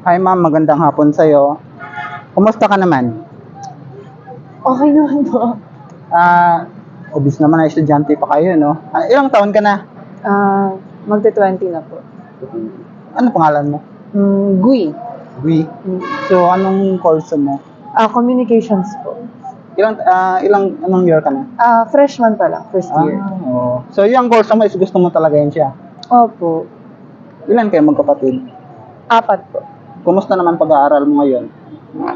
Hi ma'am, magandang hapon sa'yo. Kumusta ka naman? Okay naman po. Ah, obvious naman na estudyante pa kayo, no? Ah, ilang taon ka na? Ah, magte-20 na po. Ano pangalan mo? Mm, GUI. Gui. Mm. So, anong course mo? Ah, communications po. Ilang, ah, ilang, anong year ka na? Ah, freshman pa lang, first year. Ah, oo. So, yung course mo is gusto mo talaga yun siya. Opo. Ilan kayo magkapatid? Apat po. Kumusta naman pag-aaral mo ngayon?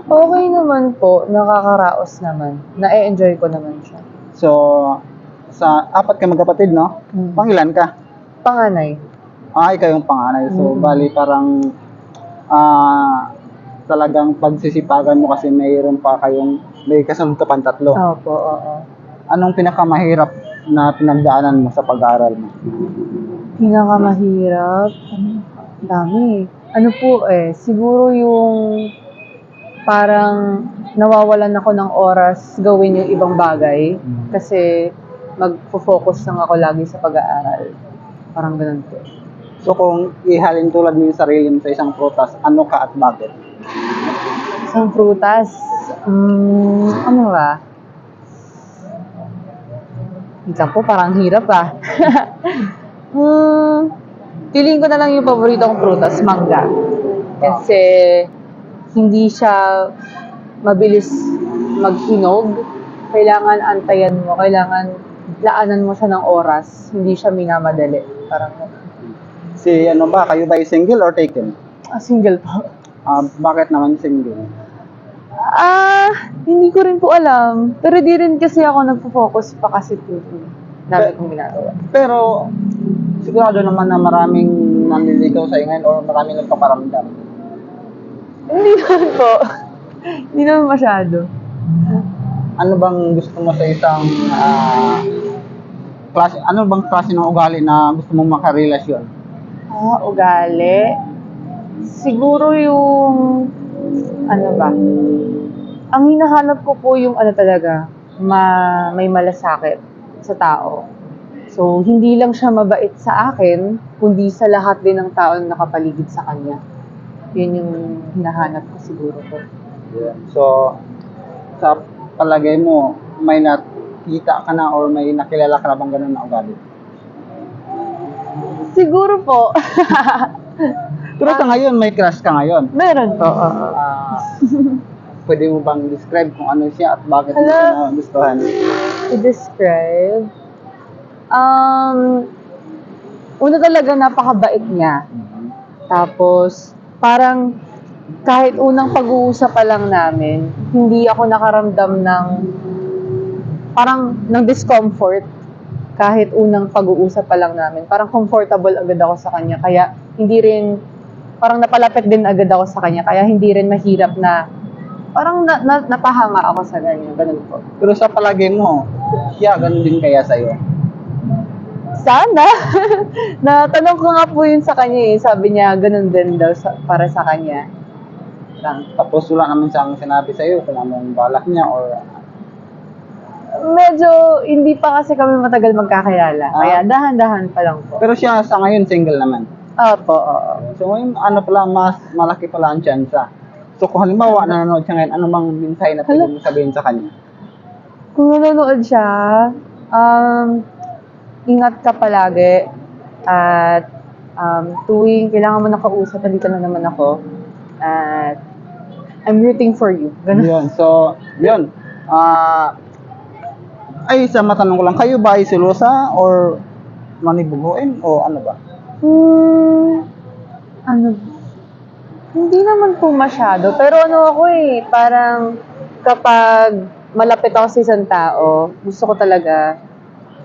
Okay naman po, nakakaraos naman. Na-enjoy ko naman siya. So, sa apat kayo magkapatid, no? Mm. Pangilan ka? Panganay. Ah, ikaw yung panganay. So, Mm. bali parang ah talagang pagsisipagan mo kasi mayroon pa kayong may kasunod ka pang tatlo. Opo, oo. Anong pinakamahirap na pinagdaanan mo sa pag-aaral mo? Pinakamahirap. Ano? Dami. Ano po eh, siguro yung parang nawawalan ako ng oras gawin yung ibang bagay kasi magfo-focus lang ako lagi sa pag-aaral. Parang ganun po. So, kung ihalin tulad mo yung sarili mo sa isang prutas, ano ka at bakit? Isang prutas. Mm, ano ba? Lang po, parang hirap ah. mm, feeling ko na lang yung paborito kong prutas, mangga. Kasi hindi siya mabilis maghinog. Kailangan antayan mo, kailangan laanan mo siya ng oras. Hindi siya minamadali. Parang Si ano ba, kayo ba ay single or taken? ah, single po. Ah, bakit naman single? Ah, hindi ko rin po alam. Pero di rin kasi ako nagpo-focus pa kasi po. Dami kong ginagawa. Pero, sigurado naman na maraming nanliligaw sa ngayon or maraming nagpaparamdam. Hindi naman po. hindi naman masyado. ano bang gusto mo sa isang ah, klase, ano bang klase ng ugali na gusto mong makarelasyon? Ah, ugali. Siguro yung, ano ba? Ang hinahanap ko po yung ano talaga, ma, may malasakit sa tao. So, hindi lang siya mabait sa akin, kundi sa lahat din ng tao na nakapaligid sa kanya. Yun yung hinahanap ko siguro po. So, sa palagay mo, may nakita ka na or may nakilala ka na bang ganun na ugali? Siguro po. Pero sa ngayon, may crush ka ngayon. Meron po, oo. Ah, pwede mo bang describe kung ano siya at bakit mo Hello? siya nagustuhan? I-describe? Um, una talaga napakabait niya. Tapos, parang kahit unang pag-uusap pa lang namin, hindi ako nakaramdam ng parang ng discomfort kahit unang pag-uusap pa lang namin. Parang comfortable agad ako sa kanya. Kaya hindi rin, parang napalapit din agad ako sa kanya. Kaya hindi rin mahirap na, parang na, na, napahanga ako sa kanya. Ganun po. Pero sa palagay mo, siya ganun din kaya sa'yo? Sana. Natanong ko nga po yun sa kanya eh. Sabi niya, ganun din daw sa, para sa kanya. Lang. Tapos wala naman siyang sinabi sa'yo kung anong balak niya or Medyo hindi pa kasi kami matagal magkakilala. Ah. Kaya dahan-dahan pa lang po. Pero siya sa ngayon single naman. Opo, oo. So ngayon, ano pala, mas malaki pala ang tsansa. So kung halimbawa nanonood siya ngayon, ano bang mensahe na pwede mo sabihin sa kanya? Kung nanonood siya, um, ingat ka palagi. At um, tuwing kailangan mo nakausap, nandito na naman ako. At I'm rooting for you. Ganun. Yun, so, yun. Ah, ay, sa matanong ko lang, kayo ba ay silosa or manibuguin o ano ba? Hmm, ano, hindi naman po masyado. Pero ano ako eh, parang kapag malapit ako sa isang tao, gusto ko talaga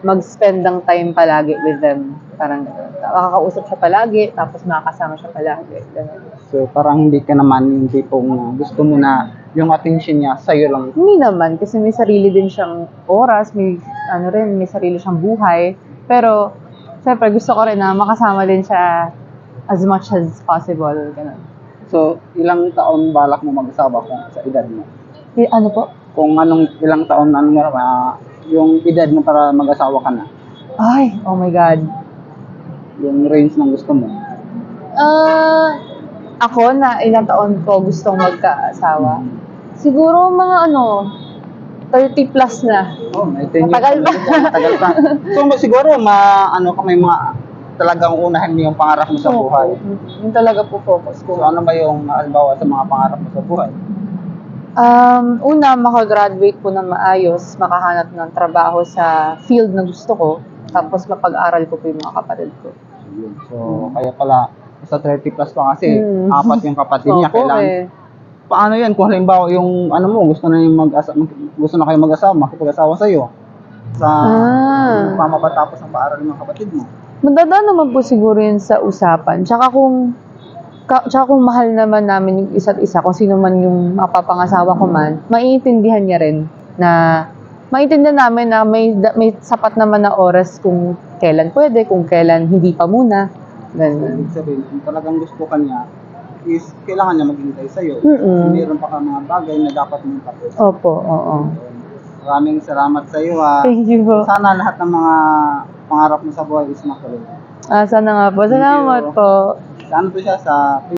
mag-spend ng time palagi with them. Parang. Makakausap siya palagi, tapos makakasama siya palagi. Ganun. So parang hindi ka naman yung tipong gusto mo na yung attention niya sa'yo lang. Hindi naman, kasi may sarili din siyang oras, may ano rin, may sarili siyang buhay. Pero, syempre, gusto ko rin na makasama din siya as much as possible. Ganun. So, ilang taon balak mo mag-asawa kung sa edad mo? Eh, ano po? Kung anong ilang taon ano mo yung edad mo para mag-asawa ka na? Ay, oh my God. Yung range ng gusto mo? Ah, ako na ilang taon ko gustong magkaasawa. Siguro mga ano, 30 plus na. Oh, may 10 years Matagal pa. Matagal pa. So, ma- siguro, ma, ano ka, may mga talagang unahin mo yung pangarap mo sa buhay. Yun talaga po focus ko. So, ano ba yung, halimbawa, sa mga pangarap mo sa buhay? Um, una, makagraduate po ng maayos, makahanap ng trabaho sa field na gusto ko, tapos mapag-aral ko po yung mga kapatid ko. Yun. So, kaya pala, sa 30 plus pa kasi, Mm. apat yung kapatid niya. Kailangan, eh. paano yan? Kung halimbawa yung, ano mo, gusto na yung mag gusto na kayo mag-asawa, makipag-asawa sa'yo. Sa, Ah. pa mapatapos ang paaral ng mga kapatid mo. Magdadaan naman po siguro yun sa usapan. Tsaka kung, tsaka kung mahal naman namin yung isa't isa, kung sino man yung mapapangasawa ko man, maiintindihan niya rin na maiintindihan namin na may, may sapat naman na oras kung kailan pwede, kung kailan hindi pa muna. Ganun. Ibig sabihin, kung talagang gusto ka niya, is kailangan niya maghintay sa'yo. Mm-mm. Meron pa ka mga bagay na dapat mong tapos. Opo, oo. Maraming salamat sa iyo. ah. Thank you po. Sana lahat ng mga pangarap mo sa buhay is matuloy. Ah, sana nga po. Thank Salamat you. po. 三不多小